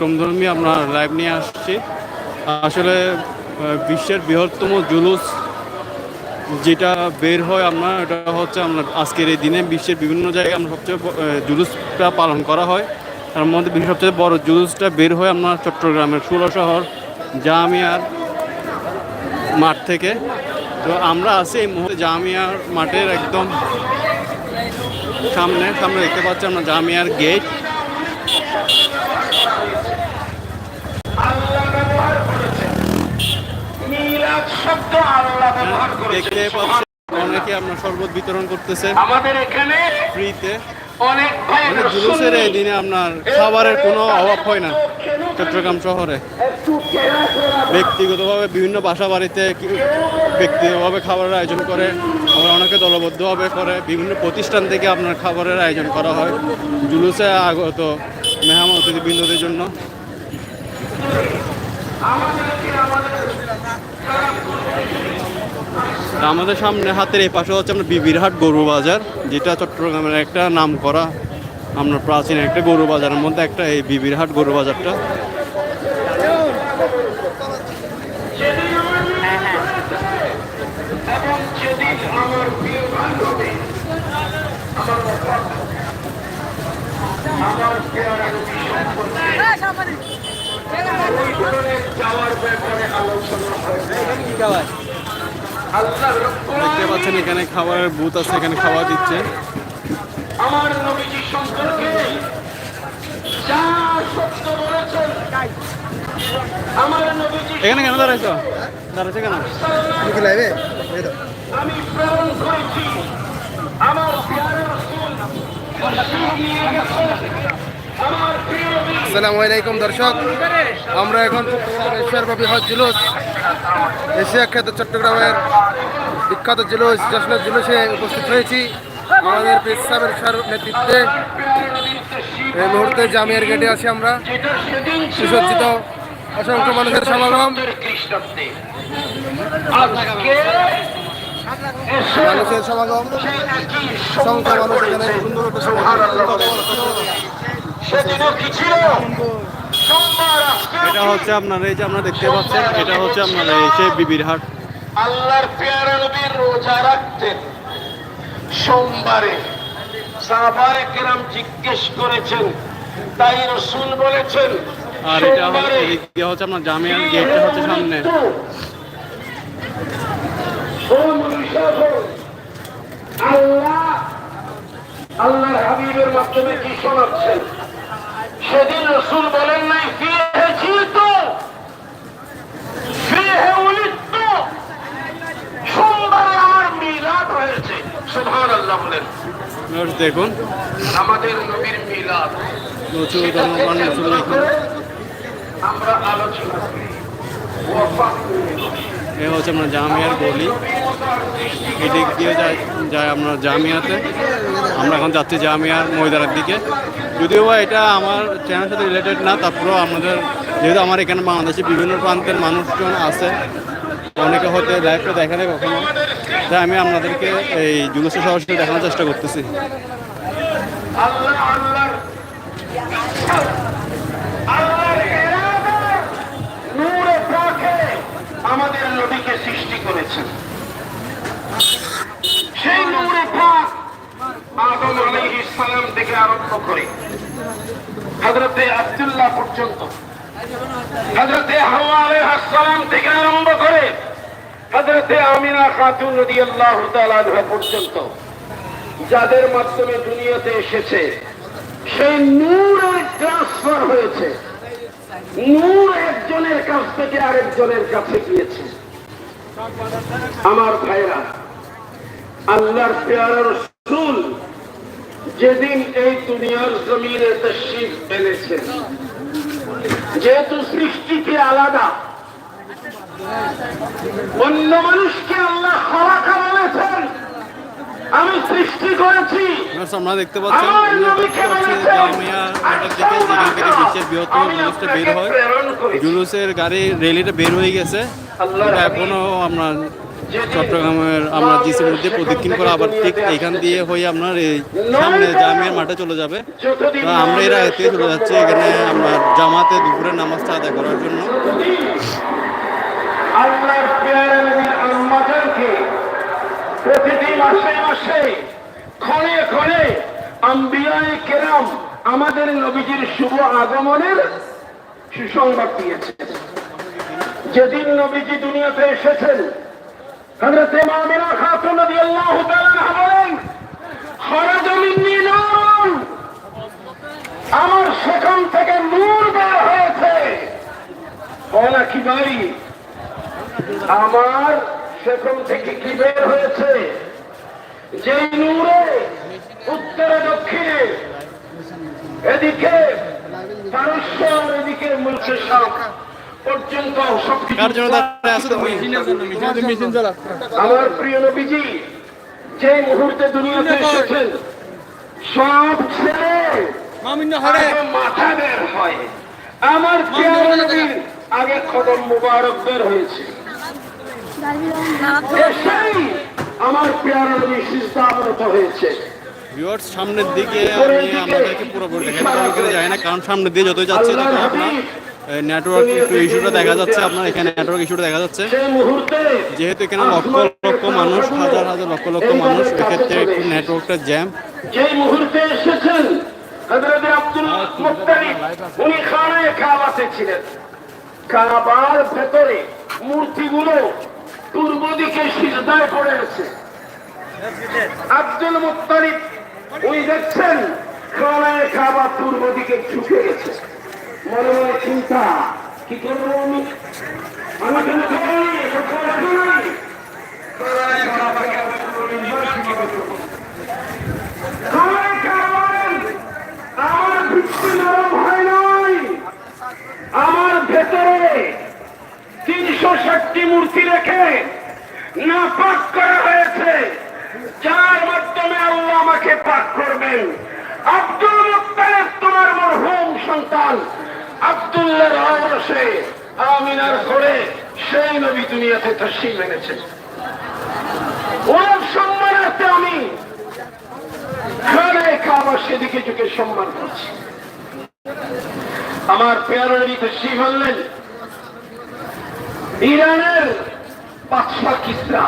ব্যতিক্রম ধর্মী আমরা লাইভ নিয়ে আসছি। আসলে বিশ্বের বৃহত্তম জুলুস যেটা বের হয় আমরা, এটা হচ্ছে আমরা আজকের এই দিনে বিশ্বের বিভিন্ন জায়গায় আমরা সবচেয়ে জুলুসটা পালন করা হয়। তার মধ্যে সবচেয়ে বড় জুলুসটা বের হয় আমরা চট্টগ্রামের ষোলো শহর জামিয়ার মাঠ থেকে। তো আমরা আছি এই মুহূর্তে জামিয়ার মাঠের একদম সামনে। সামনে দেখতে পাচ্ছি আমরা জামিয়ার গেট আল্লাহ ব্যবহার করেছেন মিলাদ শব্দ আল্লাহ ব্যবহার করেছেন অনেকে আপনার শরবত বিতরণ করতেছে আমাদের এখানে ফ্রিতে। অনেক জুলুসের এই দিনে আপনার খাবারের কোনো অভাব হয় না চট্টগ্রাম শহরে। ব্যক্তিগতভাবে বিভিন্ন বাসা বাড়িতে ব্যক্তিগতভাবে খাবারের আয়োজন করে আবার অনেকে দলবদ্ধভাবে করে বিভিন্ন প্রতিষ্ঠান থেকে আপনার খাবারের আয়োজন করা হয়। জুলুসে আগত মেহমান অতিথিবৃন্দদের জন্য। আমাদের সামনে হাতের এই পাশে হচ্ছে আপনার বিবিরহাট গরু বাজার, যেটা চট্টগ্রামের একটা নাম করা আমরা প্রাচীন একটা গরু বাজারের মধ্যে একটা এই বিবিরহাট গরু বাজারটা। আমার প্রিয় ভাই হবে আমার পেয়ারা নবী সম্পর্কে ওই ধরনের যাওয়ার ব্যাপারে আলোচনা দেখতে পাচ্ছেন এখানে খাবারের বুথ আছে এখানে খাওয়া দিচ্ছে। আমার নবীজি সম্পর্কে যা সত্য বলেছেন আমার নবীজি এখানে কেন দাঁড়াইছো? দাঁড়াইছে কেন? আমি প্রেরণ করেছি। আমার প্রিয় রাসূল নিয়ে গেছেন আমার প্রিয় নবী। আসসালামু আলাইকুম দর্শক। আমরা এখন এশিয়ারব্যাপী হজ জুলুস এশিয়া খ্যাত চট্টগ্রামের বিখ্যাত জুলুস জশ্নের জুলুসে উপস্থিত হয়েছি আমাদের প্রেস সাহেবের নেতৃত্বে এই মুহূর্তে জামিয়ার গেটে আছি আমরা। সুসজ্জিত অসংখ্য মানুষের সমাগম। মানুষের সমাগম। অসংখ্য মানুষ এখানে সুন্দর এটা হচ্ছে আপনার এই যে আপনারা দেখতে পাচ্ছেন এটা হচ্ছে আপনার এই সেই বিবির হাট। আল্লাহর পেয়ারা নবীর রোজা রাখতেন। সোমবারে সাহাবারে কেরাম জিজ্ঞেস করেছেন তাই রসুল বলেছেন আর এটা হচ্ছে হচ্ছে আপনার জামিয়ার গেটটা হচ্ছে সামনে। আল্লাহ আল্লাহর হাবিবের মাধ্যমে কি শোনাচ্ছেন? সেদিন রসুল বলেন নাই ফিরে জিত ফিরে উলিত সোমবারে আমার মিলাদ হয়েছে। আল্লাহ বলেন। দেখুন। আমাদের নবীর মিলাদ। আমরা আলোচনা। এ হচ্ছে জামিয়ার গলি এদিক দিয়ে যায় যায় আপনার জামিয়াতে। আমরা এখন যাচ্ছি জামিয়ার ময়দানের দিকে। যদিও বা এটা আমার চ্যানেলের সাথে রিলেটেড না, তারপরেও আমাদের, যেহেতু আমার এখানে বাংলাদেশে বিভিন্ন প্রান্তের মানুষজন আছে, অনেকে হয়তো লাইভটা দেখে নেই কখনো, তাই আমি আপনাদেরকে এই জুলুসের সরাসরি দেখানোর চেষ্টা করতেছি। আমাদের নবীকে সৃষ্টি করেছেন সেই নূরে পাক আদম আলাইহিস সালাম থেকে আরম্ভ করে। হযরতে আব্দুল্লাহ পর্যন্ত। হযরতে হাওয়া আলাইহিস সালাম থেকে আরম্ভ করে হযরতে আমিনা খাতুন আনহা পর্যন্ত যাদের মাধ্যমে দুনিয়াতে এসেছে, সেই নূরের ট্রান্সফার হয়েছে। নূর একজনের কাছ থেকে আরেকজনের কাছে গিয়েছে। আমার ভাইরা, আল্লাহর পেয়ারার রসুল যেদিন এই দুনিয়ার জমিনে তশরিফ এনেছেন যেহেতু সৃষ্টিতে আলাদা অন্য মানুষকে আল্লাহ খালাকা বলেছেন আমি সৃষ্টি করেছি। আমরা দেখতে আমরা পাচ্ছি জামিয়া মাঠের যেখান থেকে বিশ্বের বৃহত্তম জুলুসটা বের হয় জুলুসের গাড়ি রেলিটা বের হয়ে গেছে। এখনও আপনার চট্টগ্রামের আমরা জিসির মধ্যে প্রদক্ষিণ করে আবার ঠিক এখান দিয়ে হয়ে আপনার এই সামনে জামিয়ার মাঠে চলে যাবে। আমরা এর থেকে চলে যাচ্ছি এখানে আমরা জামাতে দুপুরের নামাজটা আদায় করার জন্য। প্রতিটি মাসে মাসে ক্ষণে ক্ষণে আম্বিয়ায় কেরাম আমাদের নবীজির শুভ আগমনের সুসংবাদ দিয়েছে যেদিন নবীজি দুনিয়াতে এসেছেন হযরত মামিনা খাতুন রাদিয়াল্লাহু তাআলা বলেন খরাজ মিন্নি নূরুন আমার সেখান থেকে নূর বের হয়েছে। বলা কি ভাই? আমার সেখান থেকে কি বের হয়েছে? যেই নূরে, উত্তরে, দক্ষিণে, এদিকে পারস্য এদিকে মুলকে শাম। পর্যন্ত সবকিছু কার জন্য আমার প্রিয় নবীজি যে মুহূর্তে দুনিয়াতে এসেছেন সব ছেড়ে মাথা বের হয়। আমার নবীর আগে কদম মুবারক বের হয়েছে। আমার পেয়ারা নবী সিস্তাবনত হয়েছে। ভিউয়ার্স সামনের দিকে আমি আমাদেরকে পুরোপুরি দেখাতে জানি না কারণ সামনের দিয়ে যতই যাচ্ছে তত আপনার নেটওয়ার্ক একটু ইস্যুটা দেখা যাচ্ছে আপনার এখানে নেটওয়ার্ক ইস্যুটা দেখা যাচ্ছে। যেহেতু এখানে লক্ষ লক্ষ মানুষ হাজার হাজার লক্ষ লক্ষ মানুষ এক্ষেত্রে একটু নেটওয়ার্কটা জ্যাম যেই মুহূর্তে এসেছেন হযরত আব্দুল মুত্তালিব উনি খানায় কাবাতে ছিলেন। কাবার ভেতরে মূর্তিগুলো পূর্ব দিকে সিজদায় পড়ে আছে। আব্দুল মুত্তালিব উনি দেখছেন খানায় কাবা পূর্ব দিকে ঝুঁকে গেছে। মনে মনে চিন্তা কি করব আমি আমি কেন খাব না? কোথাও রাখব না? খানায় কাবাকে আমি পুরো নির্বাসন করব। আমার কারণ আমার ভিত্তি নরম হয় নাই আমার ভেতরে তিনশো ষাটটি মূর্তি রেখে না পাক করা হয়েছে যার মাধ্যমে আল্লাহ আমাকে পাক করবেন আব্দুল মুক্তারের তোমার মরহুম সন্তান আব্দুল্লাহর আওরসে, আমিনার করে সেই নবী দুনিয়াতে তসিম এনেছে ওর সম্মানার্থে আমি খানায় কাবা সেদিকে যুগে সম্মান করছি। আমার পেয়ার শিব হলেন ইরানের বাদশা কিসরা,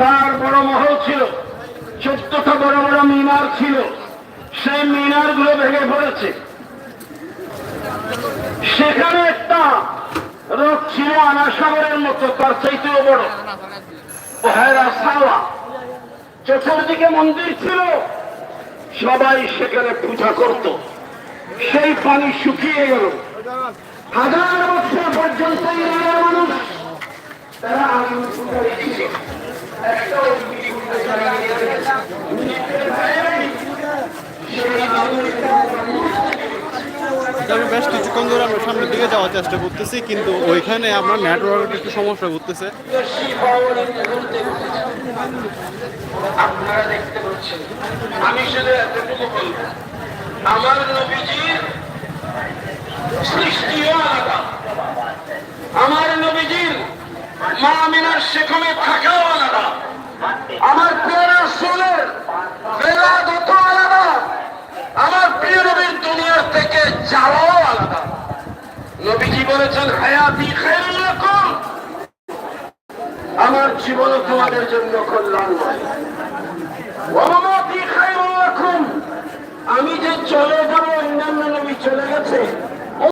তার বড় মহল ছিল, চোদ্দটা বড় বড় মিনার ছিল, সেই মিনারগুলো ভেঙে পড়েছে। সেখানে একটা রোগ ছিল আনাসাগরের মতো, তার চাইতেও বড়। হেরা সাওয়া চতুর্দিকে মন্দির ছিল, সবাই সেখানে পূজা করত। সেই পানি শুকিয়ে গেল। হাজার বছর পর্যন্ত মানুষ তারা ছিল একটাও বিধি করতে জানায়নি। সেই আগুনটা আমি বেশ কিছুক্ষণ ধরে আমরা সামনের দিকে যাওয়ার চেষ্টা করতেছি, কিন্তু ওইখানে আপনার নেটওয়ার্কের একটু সমস্যা করতেছে আমার নবীজির আমার মা আমিনার সেখানে থাকাও আলাদা। আমার পেয়ারা সোলের বেলাদত আলাদা। আমার প্রিয় নবীর দুনিয়ার থেকে নবীজি বলেছেন হায়াতি আমার জীবন তোমাদের জন্য কল্যাণ আমি যে চলে যাব, অন্যান্য নবী চলে গেছে।